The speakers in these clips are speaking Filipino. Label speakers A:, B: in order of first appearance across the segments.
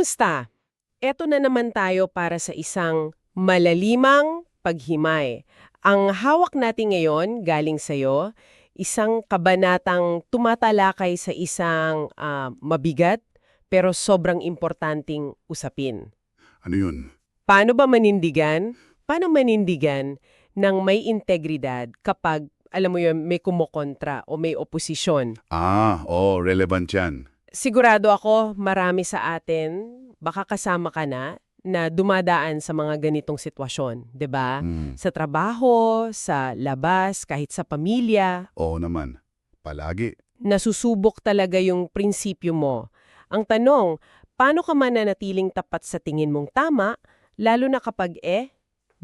A: Kumusta? Eto na naman tayo para sa isang malalimang paghimay. Ang hawak natin ngayon galing sa'yo, isang kabanatang tumatalakay sa isang ah, mabigat pero sobrang importanting usapin.
B: Ano yun?
A: Paano ba manindigan? Paano manindigan ng may integridad kapag, alam mo yun, may kumokontra o may oposisyon?
B: Ah, oh, relevant yan.
A: Sigurado ako marami sa atin, baka kasama ka na, na dumadaan sa mga ganitong sitwasyon, 'di ba?
B: Hmm.
A: Sa trabaho, sa labas, kahit sa pamilya,
B: Oo naman. Palagi.
A: nasusubok talaga yung prinsipyo mo. Ang tanong, paano ka mananatiling tapat sa tingin mong tama, lalo na kapag eh,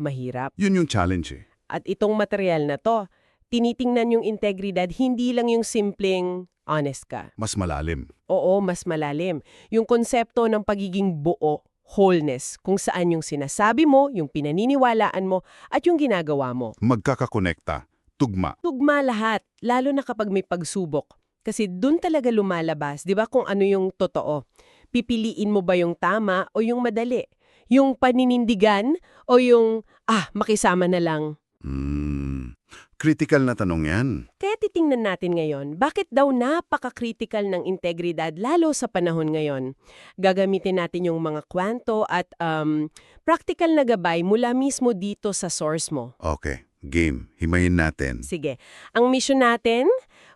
A: mahirap?
B: Yun yung challenge eh.
A: At itong material na to, tinitingnan yung integridad, hindi lang yung simpleng honest ka.
B: Mas malalim.
A: Oo, mas malalim. Yung konsepto ng pagiging buo, wholeness, kung saan yung sinasabi mo, yung pinaniniwalaan mo, at yung ginagawa mo.
B: Magkakakonekta. Tugma.
A: Tugma lahat, lalo na kapag may pagsubok. Kasi dun talaga lumalabas, di ba, kung ano yung totoo. Pipiliin mo ba yung tama o yung madali? Yung paninindigan o yung, ah, makisama na lang?
B: Hmm. Critical na tanong yan.
A: Kaya titingnan natin ngayon, bakit daw napaka-critical ng integridad lalo sa panahon ngayon? Gagamitin natin yung mga kwento at um, practical na gabay mula mismo dito sa source mo.
B: Okay. Game. Himayin natin.
A: Sige, ang mission natin,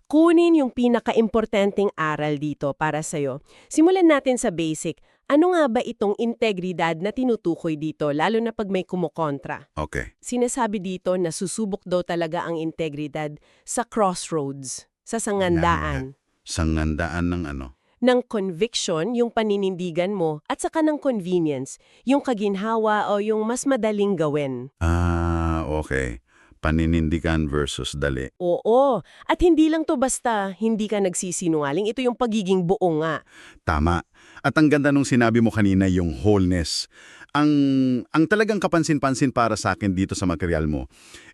A: kunin yung pinaka-importanting aral dito para sa'yo. Simulan natin sa basic. Ano nga ba itong integridad na tinutukoy dito, lalo na pag may kumukontra?
B: Okay.
A: Sinasabi dito na susubok daw talaga ang integridad sa crossroads, sa sangandaan.
B: Sangandaan ng ano?
A: Ng conviction, yung paninindigan mo, at saka ng convenience, yung kaginhawa o yung mas madaling gawin.
B: Ah, okay. Paninindigan versus dali.
A: Oo, at hindi lang to basta hindi ka nagsisinungaling, ito yung pagiging buo nga.
B: Tama. At ang ganda nung sinabi mo kanina, yung wholeness. Ang, ang talagang kapansin-pansin para sa akin dito sa material mo,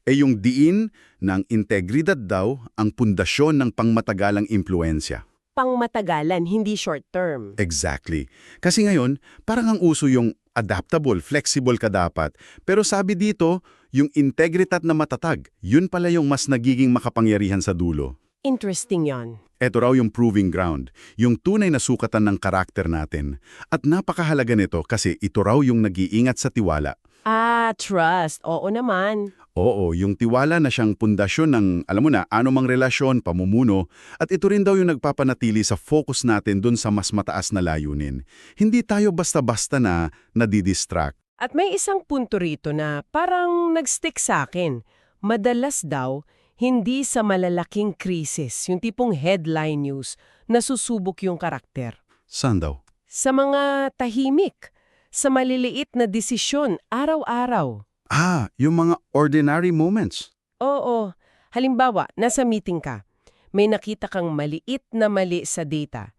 B: ay yung diin ng integridad daw ang pundasyon ng pangmatagalang impluensya.
A: Pangmatagalan, hindi short term.
B: Exactly. Kasi ngayon, parang ang uso yung adaptable, flexible ka dapat. Pero sabi dito, yung integritat na matatag, yun pala yung mas nagiging makapangyarihan sa dulo.
A: Interesting yon.
B: Ito raw yung proving ground, yung tunay na sukatan ng karakter natin. At napakahalaga nito kasi ito raw yung nag-iingat sa tiwala.
A: Ah, trust. Oo naman.
B: Oo, yung tiwala na siyang pundasyon ng, alam mo na, anumang relasyon, pamumuno, at ito rin daw yung nagpapanatili sa focus natin dun sa mas mataas na layunin. Hindi tayo basta-basta na nadidistract.
A: At may isang punto rito na parang nag-stick sa akin. Madalas daw, hindi sa malalaking krisis, yung tipong headline news, nasusubok yung karakter.
B: Saan daw?
A: Sa mga tahimik, sa maliliit na desisyon araw-araw.
B: Ah, yung mga ordinary moments.
A: Oo. Halimbawa, nasa meeting ka. May nakita kang maliit na mali sa data.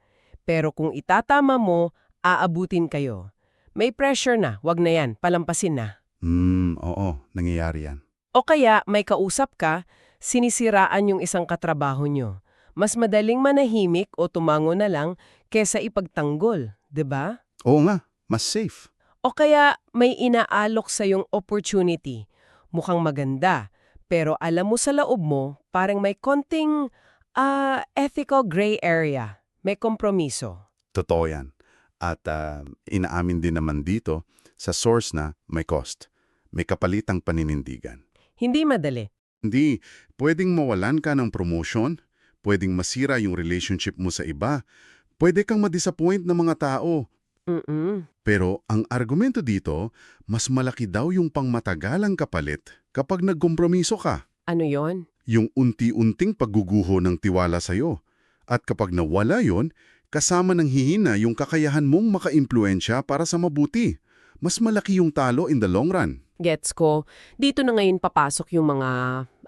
A: Pero kung itatama mo, aabutin kayo. May pressure na, wag na yan, palampasin na.
B: Hmm, oo, nangyayari yan.
A: O kaya may kausap ka, sinisiraan yung isang katrabaho nyo. Mas madaling manahimik o tumango na lang kesa ipagtanggol, 'di ba?
B: Oo nga, mas safe.
A: O kaya may inaalok sa yung opportunity. Mukhang maganda, pero alam mo sa loob mo, parang may konting ah, ethical gray area. May kompromiso.
B: Totoo yan. At ah, inaamin din naman dito sa source na may cost. May kapalitang paninindigan.
A: Hindi madali.
B: Hindi, pwedeng mawalan ka ng promotion, pwedeng masira yung relationship mo sa iba, pwede kang madisappoint ng mga tao.
A: Mm-mm.
B: Pero ang argumento dito, mas malaki daw yung pangmatagalang kapalit kapag nagkompromiso ka.
A: Ano yon?
B: Yung unti-unting pagguguho ng tiwala sa'yo. At kapag nawala yon, kasama ng hihina yung kakayahan mong makaimpluensya para sa mabuti. Mas malaki yung talo in the long run.
A: Gets ko. Dito na ngayon papasok yung mga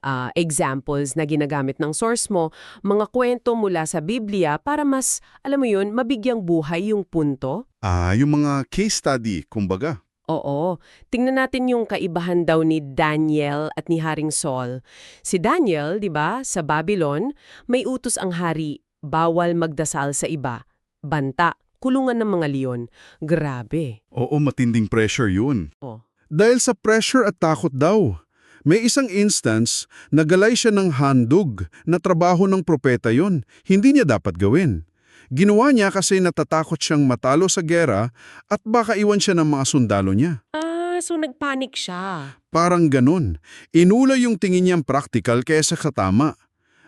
A: ah, examples na ginagamit ng source mo, mga kwento mula sa Biblia para mas, alam mo yun, mabigyang buhay yung punto.
B: Ah, yung mga case study, kumbaga.
A: Oo. Tingnan natin yung kaibahan daw ni Daniel at ni Haring Saul. Si Daniel, di ba, sa Babylon, may utos ang hari, bawal magdasal sa iba. Banta, kulungan ng mga leon. Grabe.
C: Oo, matinding pressure yun.
A: Oh.
B: Dahil sa pressure at takot daw. May isang instance, nagalay siya ng handog na trabaho ng propeta yon. Hindi niya dapat gawin. Ginawa niya kasi natatakot siyang matalo sa gera at baka iwan siya ng mga sundalo niya.
A: Ah, so nagpanik siya.
B: Parang ganun. Inula yung tingin niyang practical kaysa sa tama.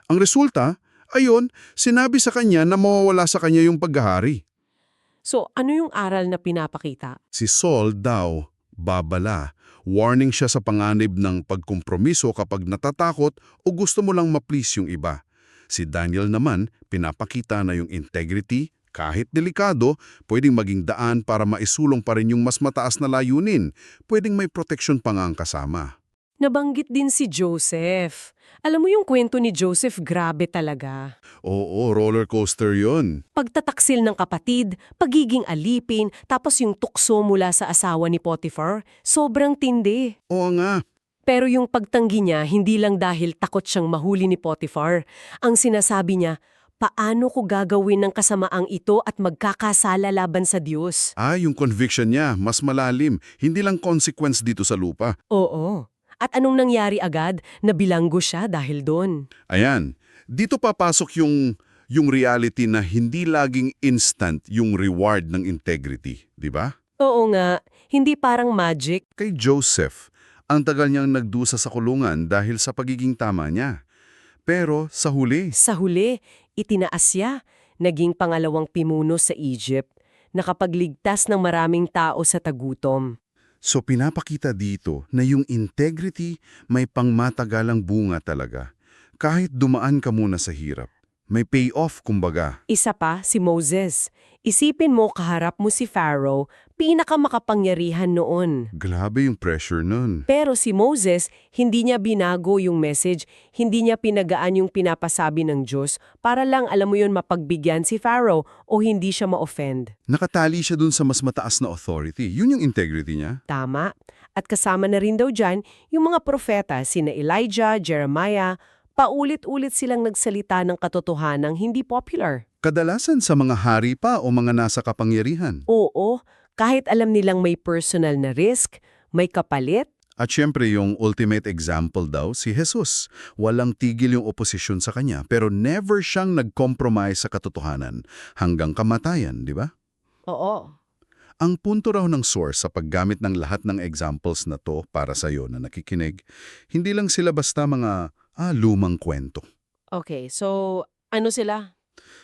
B: Ang resulta, ayon, sinabi sa kanya na mawawala sa kanya yung paghahari.
A: So, ano yung aral na pinapakita?
B: Si Saul daw, babala. Warning siya sa panganib ng pagkompromiso kapag natatakot o gusto mo lang ma-please yung iba. Si Daniel naman, pinapakita na yung integrity, kahit delikado, pwedeng maging daan para maisulong pa rin yung mas mataas na layunin. Pwedeng may proteksyon pa nga ang kasama.
A: Nabanggit din si Joseph. Alam mo yung kwento ni Joseph, grabe talaga.
B: Oo, roller coaster yun.
A: Pagtataksil ng kapatid, pagiging alipin, tapos yung tukso mula sa asawa ni Potiphar, sobrang tindi.
B: Oo nga,
A: Pero yung pagtanggi niya, hindi lang dahil takot siyang mahuli ni Potiphar. Ang sinasabi niya, paano ko gagawin ng kasamaang ito at magkakasala laban sa Diyos?
B: ah, yung conviction niya, mas malalim. Hindi lang consequence dito sa lupa.
A: Oo. At anong nangyari agad? Nabilanggo siya dahil doon.
B: Ayan, dito papasok yung yung reality na hindi laging instant yung reward ng integrity, di ba?
A: Oo nga, hindi parang magic.
B: Kay Joseph, ang tagal niyang nagdusa sa kulungan dahil sa pagiging tama niya. Pero sa huli,
A: Sa huli, itinaas siya. Naging pangalawang pimuno sa Egypt. Nakapagligtas ng maraming tao sa tagutom.
B: So pinapakita dito na yung integrity may pangmatagalang bunga talaga. Kahit dumaan ka muna sa hirap, may payoff kumbaga.
A: Isa pa, si Moses. Isipin mo kaharap mo si Pharaoh, pinakamakapangyarihan noon.
B: Grabe yung pressure nun.
A: Pero si Moses, hindi niya binago yung message, hindi niya pinagaan yung pinapasabi ng Diyos para lang alam mo yun mapagbigyan si Pharaoh o hindi siya ma-offend.
B: Nakatali siya dun sa mas mataas na authority. Yun yung integrity niya.
A: Tama. At kasama na rin daw dyan yung mga propeta, sina Elijah, Jeremiah, paulit-ulit silang nagsalita ng katotohanang hindi popular.
B: Kadalasan sa mga hari pa o mga nasa kapangyarihan.
A: Oo, kahit alam nilang may personal na risk, may kapalit,
B: At syempre yung ultimate example daw, si Jesus. Walang tigil yung oposisyon sa kanya, pero never siyang nag-compromise sa katotohanan hanggang kamatayan, di ba?
A: oo.
B: Ang punto raw ng source sa paggamit ng lahat ng examples na to para sa iyo na nakikinig, hindi lang sila basta mga ah, lumang kwento.
A: Okay, so ano sila?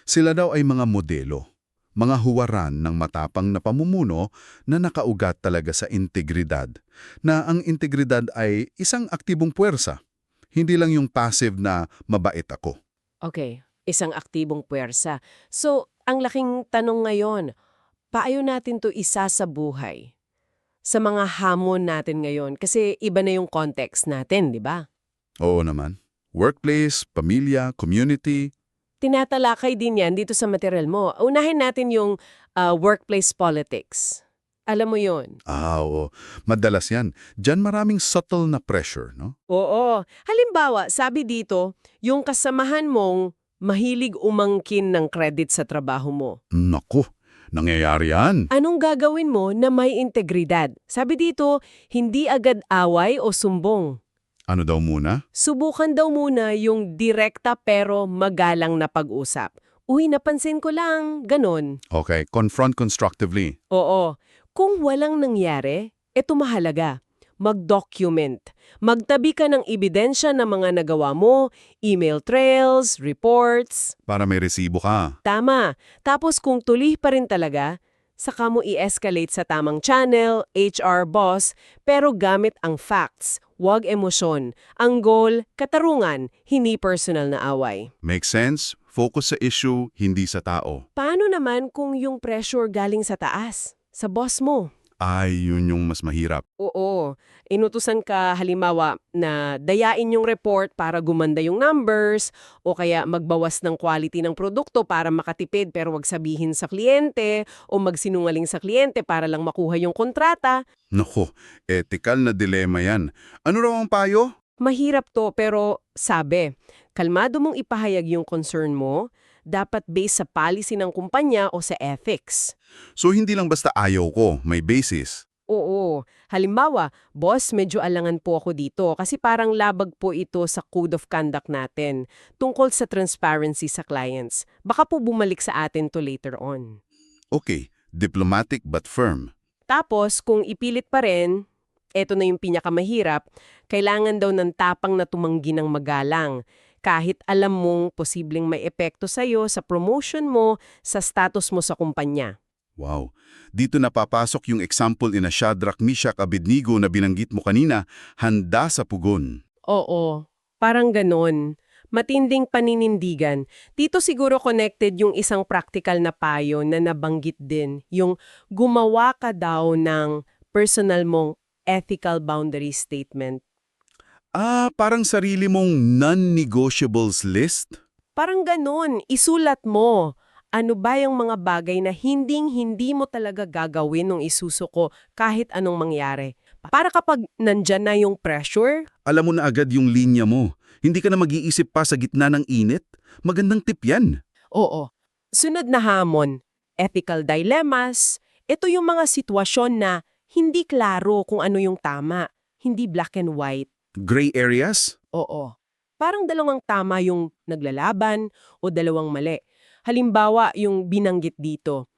B: Sila daw ay mga modelo, mga huwaran ng matapang na pamumuno na nakaugat talaga sa integridad, na ang integridad ay isang aktibong puwersa, hindi lang yung passive na mabait ako.
A: Okay, isang aktibong puwersa. So, ang laking tanong ngayon, paano natin to isa sa buhay? Sa mga hamon natin ngayon, kasi iba na yung context natin, di ba?
B: Oo naman. Workplace, pamilya, community,
A: Tinatalakay din yan dito sa material mo. Unahin natin yung ah, workplace politics. Alam mo yon.
B: ah oo, madalas yan. Diyan maraming subtle na pressure, no?
A: Oo. Halimbawa, sabi dito, yung kasamahan mong mahilig umangkin ng credit sa trabaho mo.
B: Naku, nangyayari yan.
A: Anong gagawin mo na may integridad? Sabi dito, hindi agad away o sumbong.
B: Ano daw muna?
A: Subukan daw muna yung direkta pero magalang na pag-usap. Uy, napansin ko lang, ganon.
B: Okay, confront constructively.
A: Oo. Kung walang nangyari, eto mahalaga. Mag-document. Magtabi ka ng ebidensya ng mga nagawa mo, email trails, reports.
B: Para may resibo ka.
A: Tama. Tapos kung tuloy pa rin talaga, saka mo i-escalate sa tamang channel, HR boss, pero gamit ang facts, wag emosyon. Ang goal, katarungan, hindi personal na away.
B: Make sense? Focus sa issue, hindi sa tao.
A: Paano naman kung yung pressure galing sa taas? Sa boss mo?
B: Ay, yun yung mas mahirap.
A: Oo. Inutusan ka halimbawa na dayain yung report para gumanda yung numbers o kaya magbawas ng quality ng produkto para makatipid pero wag sabihin sa kliyente o magsinungaling sa kliyente para lang makuha yung kontrata.
B: Nako, ethical na dilema yan. Ano raw ang payo?
A: Mahirap to pero sabi, kalmado mong ipahayag yung concern mo, Dapat based sa policy ng kumpanya o sa ethics.
B: So hindi lang basta ayaw ko, may basis.
A: Oo. Halimbawa, boss, medyo alangan po ako dito kasi parang labag po ito sa code of conduct natin tungkol sa transparency sa clients. Baka po bumalik sa atin to later on.
B: Okay, diplomatic but firm.
A: Tapos, kung ipilit pa rin, eto na yung pinakamahirap, kailangan daw ng tapang na tumanggi ng magalang. Kahit alam mong posibleng may epekto sa'yo sa promotion mo, sa status mo sa kumpanya.
B: Wow. Dito napapasok yung example ina Shadrach, Meshach, Abednego na binanggit mo kanina, handa sa pugon.
A: Oo, parang ganon. Matinding paninindigan. Dito siguro connected yung isang practical na payo na nabanggit din, yung gumawa ka daw ng personal mong ethical boundary statement.
B: Ah, parang sarili mong non-negotiables list?
A: Parang ganon, isulat mo. Ano ba yung mga bagay na hinding-hindi mo talaga gagawin nung isusuko kahit anong mangyari? Para kapag nandyan na yung pressure,
B: Alam mo na agad yung linya mo. Hindi ka na mag-iisip pa sa gitna ng init. Magandang tip yan.
A: Oo. Sunod na hamon, ethical dilemmas. Ito yung mga sitwasyon na hindi klaro kung ano yung tama, hindi black and white.
B: Gray areas?
A: Oo. Parang dalawang tama yung naglalaban o dalawang mali. Halimbawa, yung binanggit dito.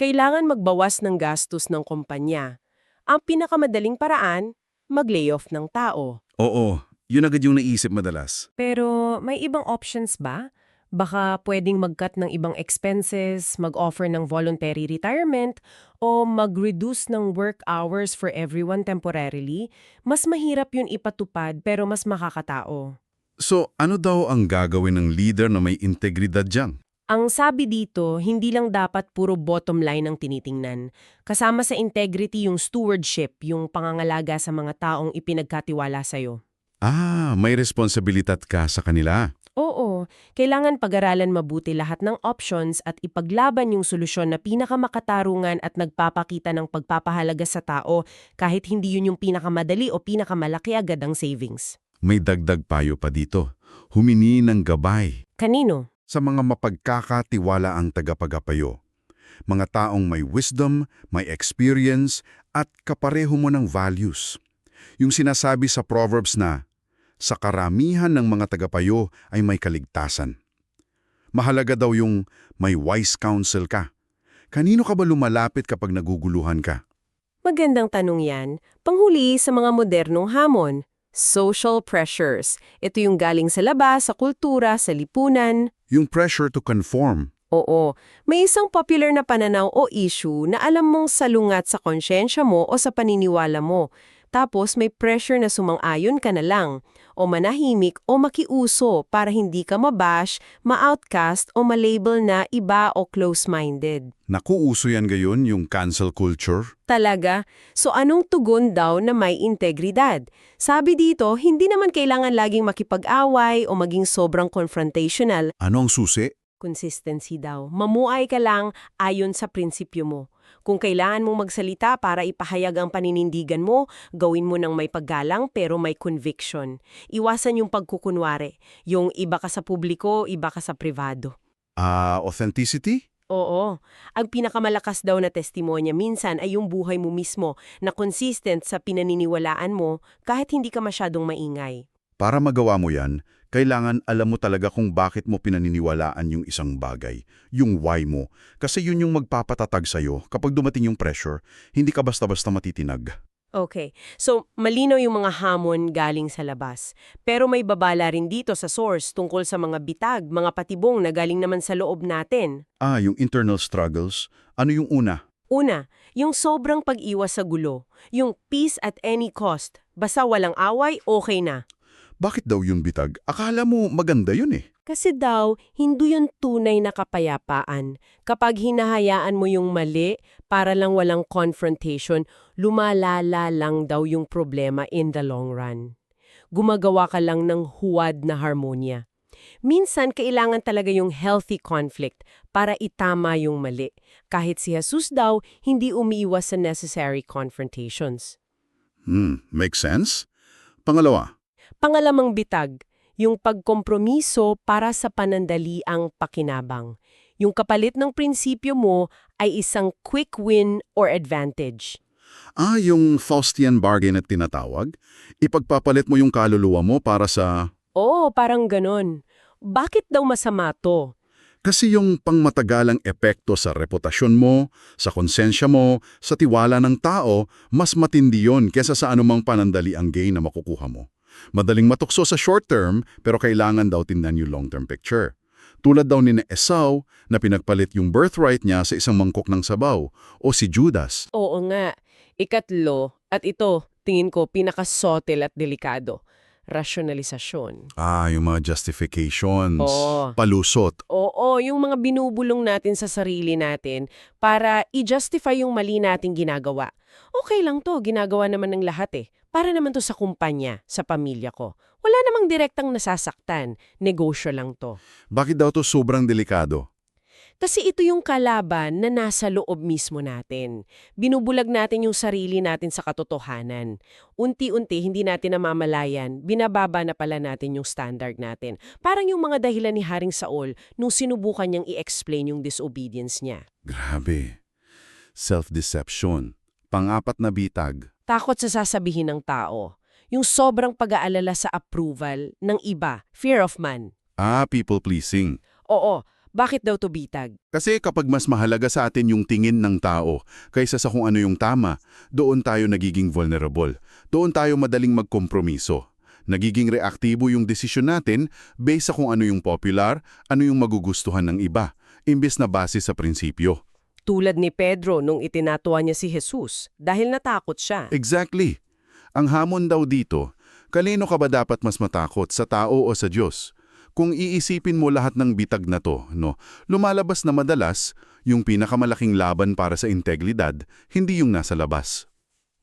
A: Kailangan magbawas ng gastos ng kumpanya. Ang pinakamadaling paraan, mag-layoff ng tao.
B: Oo, yun agad yung naisip madalas.
D: Pero may ibang options ba? Baka pwedeng mag-cut ng ibang expenses, mag-offer ng voluntary retirement, o mag-reduce ng work hours for everyone temporarily. Mas mahirap yun ipatupad pero mas makakatao.
B: So, ano daw ang gagawin ng leader na may integridad dyan?
D: Ang sabi dito, hindi lang dapat puro bottom line ang tinitingnan. Kasama sa integrity yung stewardship, yung pangangalaga sa mga taong ipinagkatiwala sa'yo.
B: Ah, may responsibilidad ka sa kanila.
D: Kailangan pag-aralan mabuti lahat ng options at ipaglaban yung solusyon na pinakamakatarungan at nagpapakita ng pagpapahalaga sa tao kahit hindi yun yung pinakamadali o pinakamalaki agad ang savings.
B: May dagdag payo pa dito. Humini ng gabay
D: Kanino?
B: sa mga mapagkakatiwala ang tagapagapayo. Mga taong may wisdom, may experience, at kapareho mo ng values. Yung sinasabi sa Proverbs na, sa karamihan ng mga tagapayo ay may kaligtasan. Mahalaga daw yung may wise counsel ka. Kanino ka ba lumalapit kapag naguguluhan ka?
A: Magandang tanong yan. Panghuli sa mga modernong hamon. Social pressures. Ito yung galing sa labas, sa kultura, sa lipunan.
B: Yung pressure to conform.
A: Oo, may isang popular na pananaw o issue na alam mong salungat sa konsyensya mo o sa paniniwala mo. Tapos may pressure na sumang-ayon ka na lang, o manahimik o makiuso para hindi ka mabash, ma-outcast o malabel na iba o close-minded.
B: Naku, uso yan gayon, yung cancel culture.
A: Talaga? So anong tugon daw na may integridad? Sabi dito, hindi naman kailangan laging makipag-away o maging sobrang confrontational.
B: Ano ang susi?
A: Consistency daw. Mamuay ka lang ayon sa prinsipyo mo. Kung kailangan mong magsalita para ipahayag ang paninindigan mo, gawin mo ng may paggalang pero may conviction. Iwasan yung pagkukunwari. Yung iba ka sa publiko, iba ka sa privado.
B: Ah, authenticity?
A: Oo. Ang pinakamalakas daw na testimonya minsan ay yung buhay mo mismo na consistent sa pinaniniwalaan mo kahit hindi ka masyadong maingay.
B: Para magawa mo yan, kailangan alam mo talaga kung bakit mo pinaniniwalaan yung isang bagay, yung why mo. Kasi yun yung magpapatatag sa'yo kapag dumating yung pressure, hindi ka basta-basta matitinag.
A: Okay. So, malinaw yung mga hamon galing sa labas. Pero may babala rin dito sa source tungkol sa mga bitag, mga patibong na galing naman sa loob natin.
B: Ah, yung internal struggles, ano yung una?
A: Una, yung sobrang pag-iwas sa gulo. Yung peace at any cost. Basta walang away, okay na.
B: Bakit daw yung bitag? Akala mo maganda yun eh.
A: Kasi daw, hindi yun tunay na kapayapaan. Kapag hinahayaan mo yung mali para lang walang confrontation, lumalala lang daw yung problema in the long run. Gumagawa ka lang ng huwad na harmonya. Minsan, kailangan talaga yung healthy conflict para itama yung mali. Kahit si Jesus daw, hindi umiiwas sa necessary confrontations.
B: Hmm, makes sense? Pangalawa,
A: Pangalamang bitag, Yung pagkompromiso para sa panandaliang pakinabang. Yung kapalit ng prinsipyo mo ay isang quick win or advantage.
B: Ah, yung Faustian bargain at tinatawag? Ipagpapalit mo yung kaluluwa mo para sa...
A: Oo, parang ganon. Bakit daw masama to?
B: Kasi yung pangmatagalang epekto sa reputasyon mo, sa konsensya mo, sa tiwala ng tao, mas matindi yun kesa sa anumang panandali ang gain na makukuha mo. Madaling matukso sa short term, pero kailangan daw tingnan yung long-term picture. Tulad daw ni Esau na pinagpalit yung birthright niya sa isang mangkok ng sabaw, o si Judas.
A: Oo nga. Ikatlo, at ito, tingin ko, pinakasotel at delikado. Rasyonalisasyon.
B: Ah, yung mga justifications,
A: Oo.
B: palusot.
A: Oo, yung mga binubulong natin sa sarili natin para i-justify yung mali nating ginagawa. Okay lang to, ginagawa naman ng lahat eh. Para naman to sa kumpanya, sa pamilya ko. Wala namang direktang nasasaktan. Negosyo lang to.
B: Bakit daw to sobrang delikado?
A: Kasi ito yung kalaban na nasa loob mismo natin. Binubulag natin yung sarili natin sa katotohanan. Unti-unti, hindi natin namamalayan, binababa na pala natin yung standard natin. Parang yung mga dahilan ni Haring Saul nung sinubukan niyang i-explain yung disobedience niya.
B: Grabe. Self-deception. Pangapat na bitag.
A: Takot sa sasabihin ng tao. Yung sobrang pag-aalala sa approval ng iba, fear of man.
B: Ah, people-pleasing.
A: Oo, bakit daw to bitag?
B: Kasi kapag mas mahalaga sa atin yung tingin ng tao kaysa sa kung ano yung tama, doon tayo nagiging vulnerable. Doon tayo madaling magkompromiso. Nagiging reaktibo yung desisyon natin based sa kung ano yung popular, ano yung magugustuhan ng iba, imbes na base sa prinsipyo.
A: Tulad ni Pedro nung itinatuwa niya si Jesus dahil natakot siya.
B: Exactly. Ang hamon daw dito, kanino ka ba dapat mas matakot, sa tao o sa Diyos? Kung iisipin mo lahat ng bitag na to, no, lumalabas na madalas yung pinakamalaking laban para sa integridad, hindi yung nasa labas.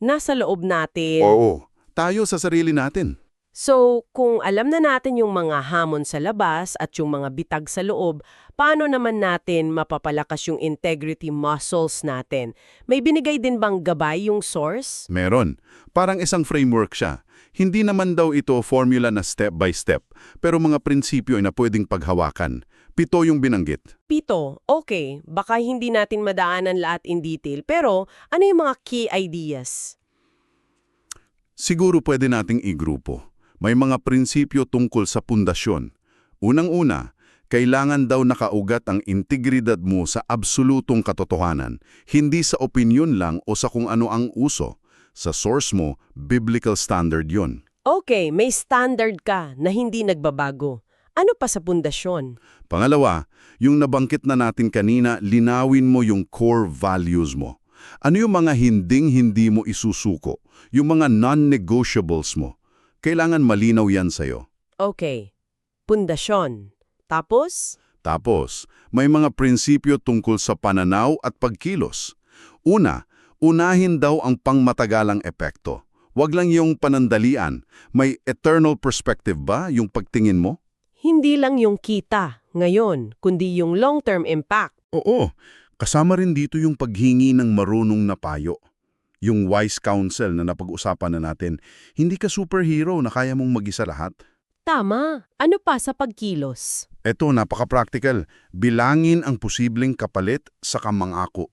A: Nasa loob natin.
B: Oo. Tayo sa sarili natin.
A: So, kung alam na natin yung mga hamon sa labas at yung mga bitag sa loob, paano naman natin mapapalakas yung integrity muscles natin? May binigay din bang gabay yung source?
B: Meron. Parang isang framework siya. Hindi naman daw ito formula na step by step, pero mga prinsipyo na pwedeng paghawakan. Pito yung binanggit.
A: Pito, okay, baka hindi natin madaanan lahat in detail, pero ano yung mga key ideas?
B: Siguro pwede nating igrupo. May mga prinsipyo tungkol sa pundasyon. Unang-una, kailangan daw nakaugat ang integridad mo sa absolutong katotohanan, hindi sa opinion lang o sa kung ano ang uso. Sa source mo, biblical standard yon.
A: Okay, may standard ka na hindi nagbabago. Ano pa sa pundasyon?
B: Pangalawa, yung nabanggit na natin kanina, linawin mo yung core values mo. Ano yung mga hinding-hindi mo isusuko? Yung mga non-negotiables mo? Kailangan malinaw yan sa'yo.
A: Okay, pundasyon. Tapos?
B: Tapos, may mga prinsipyo tungkol sa pananaw at pagkilos. Una, unahin daw ang pangmatagalang epekto. Huwag lang yung panandalian. May eternal perspective ba yung pagtingin mo?
A: Hindi lang yung kita ngayon, kundi yung long-term impact.
B: Oo, kasama rin dito yung paghingi ng marunong na payo. Yung wise counsel na napag-usapan na natin, hindi ka superhero na kaya mong mag-isa lahat.
A: Tama. Ano pa sa pagkilos?
B: Eto, napaka-practical. Bilangin ang posibleng kapalit sa kamangako.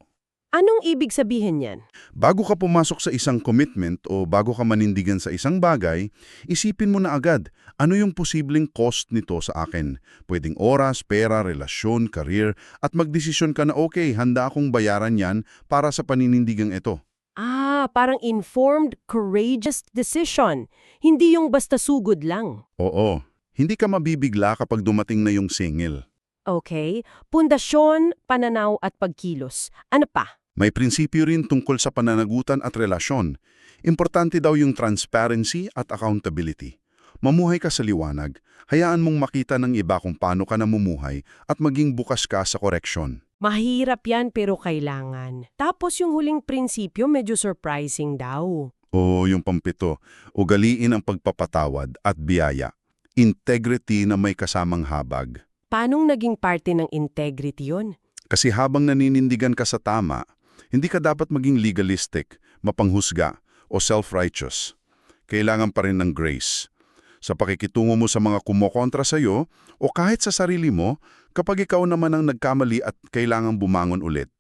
A: Anong ibig sabihin yan?
B: Bago ka pumasok sa isang commitment o bago ka manindigan sa isang bagay, isipin mo na agad, ano yung posibleng cost nito sa akin? Pwedeng oras, pera, relasyon, career, at magdesisyon ka na okay, handa akong bayaran yan para sa paninindigang ito.
A: Ah, parang informed, courageous decision. Hindi yung basta sugod lang.
B: Oo, hindi ka mabibigla kapag dumating na yung singil.
A: Okay, pundasyon, pananaw at pagkilos. Ano pa?
B: May prinsipyo rin tungkol sa pananagutan at relasyon. Importante daw yung transparency at accountability. Mamuhay ka sa liwanag, hayaan mong makita ng iba kung paano ka namumuhay at maging bukas ka sa koreksyon.
A: Mahirap yan pero kailangan. Tapos yung huling prinsipyo medyo surprising daw.
B: O yung pampito, ugaliin ang pagpapatawad at biyaya. Integrity na may kasamang habag.
A: Paanong naging parte ng integrity yon?
B: Kasi habang naninindigan ka sa tama, hindi ka dapat maging legalistic, mapanghusga, o self-righteous. Kailangan pa rin ng grace. sa pakikitungo mo sa mga kumokontra sa iyo o kahit sa sarili mo kapag ikaw naman ang nagkamali at kailangang bumangon ulit.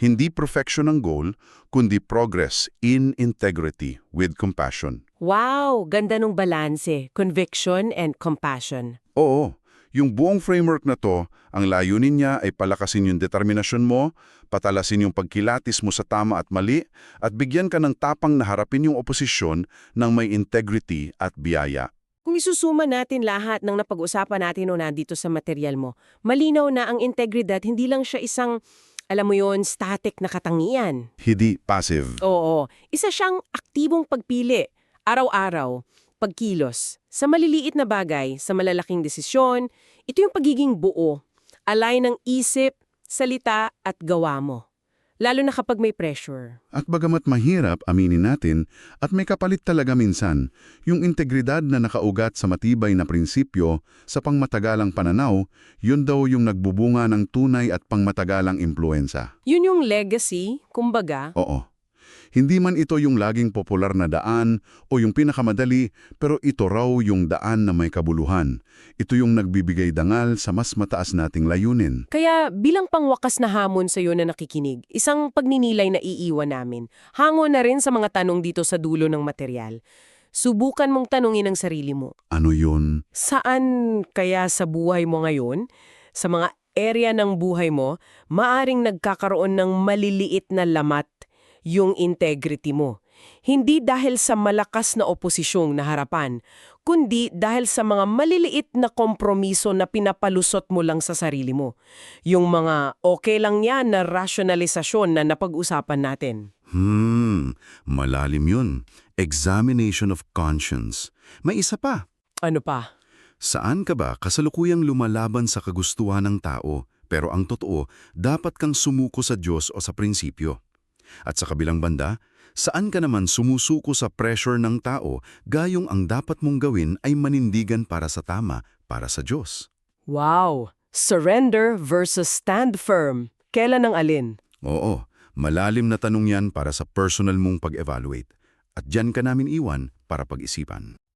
B: Hindi perfection ang goal, kundi progress in integrity with compassion.
A: Wow, ganda nung balanse, conviction and compassion.
B: Oo, yung buong framework na to, ang layunin niya ay palakasin yung determinasyon mo, patalasin yung pagkilatis mo sa tama at mali, at bigyan ka ng tapang na harapin yung oposisyon ng may integrity at biyaya.
A: Kung isusuma natin lahat ng napag-usapan natin o nandito sa material mo, malinaw na ang integridad hindi lang siya isang, alam mo yon static na katangian.
B: Hindi passive.
A: Oo, isa siyang aktibong pagpili, araw-araw, pagkilos. Sa maliliit na bagay, sa malalaking desisyon, ito yung pagiging buo, alay ng isip, salita at gawa mo. Lalo na kapag may pressure.
B: At bagamat mahirap, aminin natin, at may kapalit talaga minsan, yung integridad na nakaugat sa matibay na prinsipyo sa pangmatagalang pananaw, yun daw yung nagbubunga ng tunay at pangmatagalang impluensa.
A: Yun yung legacy, kumbaga.
B: Oo. Hindi man ito yung laging popular na daan o yung pinakamadali, pero ito raw yung daan na may kabuluhan. Ito yung nagbibigay dangal sa mas mataas nating layunin.
A: Kaya bilang pangwakas na hamon sa iyo na nakikinig, isang pagninilay na iiwan namin, hango na rin sa mga tanong dito sa dulo ng material. Subukan mong tanungin ang sarili mo,
B: Ano yun?
A: saan kaya sa buhay mo ngayon, sa mga area ng buhay mo, maaring nagkakaroon ng maliliit na lamat yung integrity mo. Hindi dahil sa malakas na oposisyong na harapan, kundi dahil sa mga maliliit na kompromiso na pinapalusot mo lang sa sarili mo. Yung mga okay lang yan na rationalisasyon na napag-usapan natin.
B: Hmm, malalim yun. Examination of conscience. May isa pa.
A: Ano pa?
B: Saan ka ba kasalukuyang lumalaban sa kagustuhan ng tao, pero ang totoo, dapat kang sumuko sa Diyos o sa prinsipyo? At sa kabilang banda, saan ka naman sumusuko sa pressure ng tao, gayong ang dapat mong gawin ay manindigan para sa tama, para sa Diyos?
A: Wow! Surrender versus stand firm. Kailan ang alin?
B: Oo, malalim na tanong yan para sa personal mong pag-evaluate. At dyan ka namin iwan para pag-isipan.